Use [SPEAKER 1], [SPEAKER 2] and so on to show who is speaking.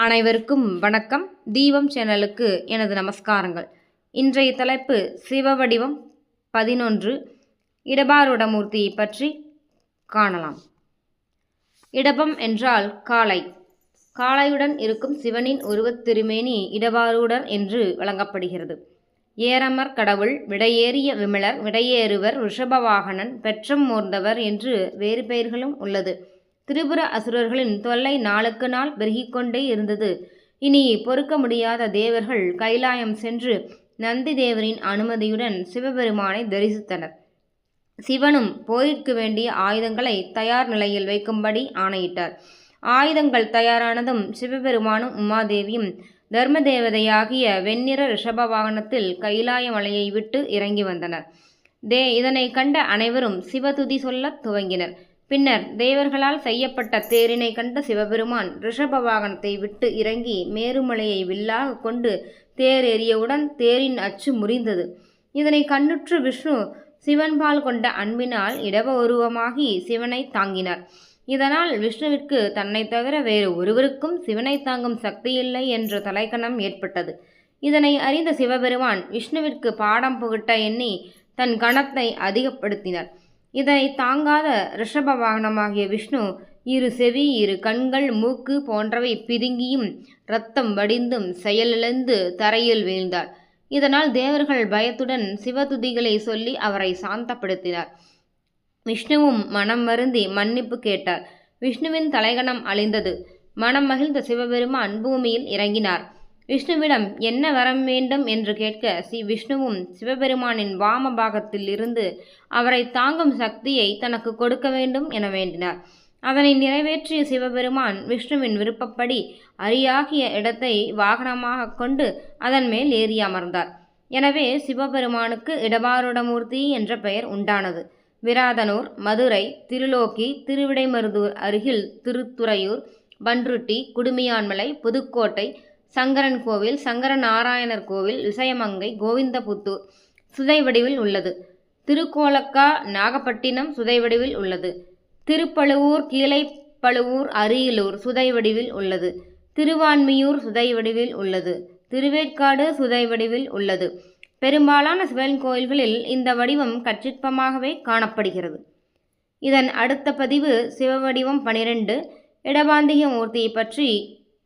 [SPEAKER 1] அனைவருக்கும் வணக்கம். தீபம் சேனலுக்கு எனது நமஸ்காரங்கள். இன்றைய தலைப்பு சிவவடிவம் பதினொன்று இடபாருடமூர்த்தி பற்றி காணலாம். இடபம் என்றால் காளை. காளையுடன் இருக்கும் சிவனின் உருவத் திருமேனி இடபாரூடர் என்று வழங்கப்படுகிறது. ஏரமர் கடவுள் விடையேறிய விமலர் விடையேறுவர் ரிஷபவாகனன் பெற்றம் மோர்ந்தவர் என்று வேறு பெயர்களும் உள்ளது. திரிபுர அசுரர்களின் தொல்லை நாளுக்கு நாள் பெருகிக்கொண்டே இருந்தது. இனி பொறுக்க முடியாத தேவர்கள் கைலாயம் சென்று நந்தி தேவரின் அனுமதியுடன் சிவபெருமானை தரிசித்தனர். சிவனும் போரிற்கு வேண்டிய ஆயுதங்களை தயார் நிலையில் வைக்கும்படி ஆணையிட்டார். ஆயுதங்கள் தயாரானதும் சிவபெருமானும் உமாதேவியும் தர்ம தேவதையாகிய வெண்ணிற ரிஷப வாகனத்தில் கைலாய மலையை விட்டு இறங்கி வந்தனர். தே இதனை கண்ட அனைவரும் சிவதுதி சொல்லத் துவங்கினர். பின்னர் தேவர்களால் செய்யப்பட்ட தேரினை கண்ட சிவபெருமான் ரிஷப வாகனத்தை விட்டு இறங்கி மேருமலையை வில்லாக கொண்டு தேர் எறியவுடன் தேரின் அச்சு முறிந்தது. இதனை கண்ணுற்று விஷ்ணு சிவன்பால் கொண்ட அன்பினால் இடவ உருவமாகி சிவனை தாங்கினார். இதனால் விஷ்ணுவிற்கு தன்னை தவிர வேறு ஒருவருக்கும் சிவனை தாங்கும் சக்தியில்லை என்ற தலைக்கணம் ஏற்பட்டது. இதனை அறிந்த சிவபெருமான் விஷ்ணுவிற்கு பாடம் புகட்ட எண்ணி தன் கணத்தை அதிகப்படுத்தினார். இதனை தாங்காத ரிஷப வாகனமாகிய விஷ்ணு இரு செவி இரு கண்கள் மூக்கு போன்றவை பிதுங்கியும் இரத்தம் வடிந்தும் செயலிழந்து தரையில் வீழ்ந்தார். இதனால் தேவர்கள் பயத்துடன் சிவதுதிகளை சொல்லி அவரை சாந்தப்படுத்தினார். விஷ்ணுவும் மனம் வருந்தி மன்னிப்பு கேட்டார். விஷ்ணுவின் தலைகணம் அழிந்தது. மனம் மகிழ்ந்த சிவபெருமான் பூமியில் இறங்கினார். விஷ்ணுவிடம் என்ன வரம் வேண்டும் என்று கேட்க ஸ்ரீ விஷ்ணுவும் சிவபெருமானின் வாம பாகத்தில் இருந்து அவரை தாங்கும் சக்தியை தனக்கு கொடுக்க வேண்டும் என வேண்டினார். அதனை நிறைவேற்றிய சிவபெருமான் விஷ்ணுவின் விருப்பப்படி அரியாகிய இடத்தை வாகனமாக கொண்டு அதன் மேல் ஏறி அமர்ந்தார். எனவே சிவபெருமானுக்கு இடபாருடமூர்த்தி என்ற பெயர் உண்டானது. விராதனூர் மதுரை திருலோக்கி திருவிடைமருதூர் அருகில் திருத்துறையூர் பன்ருட்டி குடுமியான்மலை புதுக்கோட்டை சங்கரன் கோவில் சங்கர நாராயணர் கோவில் விசயமங்கை கோவிந்தபுத்தூர் சுதை வடிவில் உள்ளது. திருக்கோலக்கா நாகப்பட்டினம் சுதை வடிவில் உள்ளது. திருப்பழுவூர் கீழைப்பழுவூர் அரியலூர் சுதை வடிவில் உள்ளது. திருவான்மியூர் சுதை வடிவில் உள்ளது. திருவேற்காடு சுதை வடிவில் உள்ளது. பெரும்பாலான சிவன் கோயில்களில் இந்த வடிவம் கச்சிற்பமாகவே காணப்படுகிறது. இதன் அடுத்த பதிவு சிவவடிவம் பனிரெண்டு இடபாந்திக மூர்த்தியை பற்றி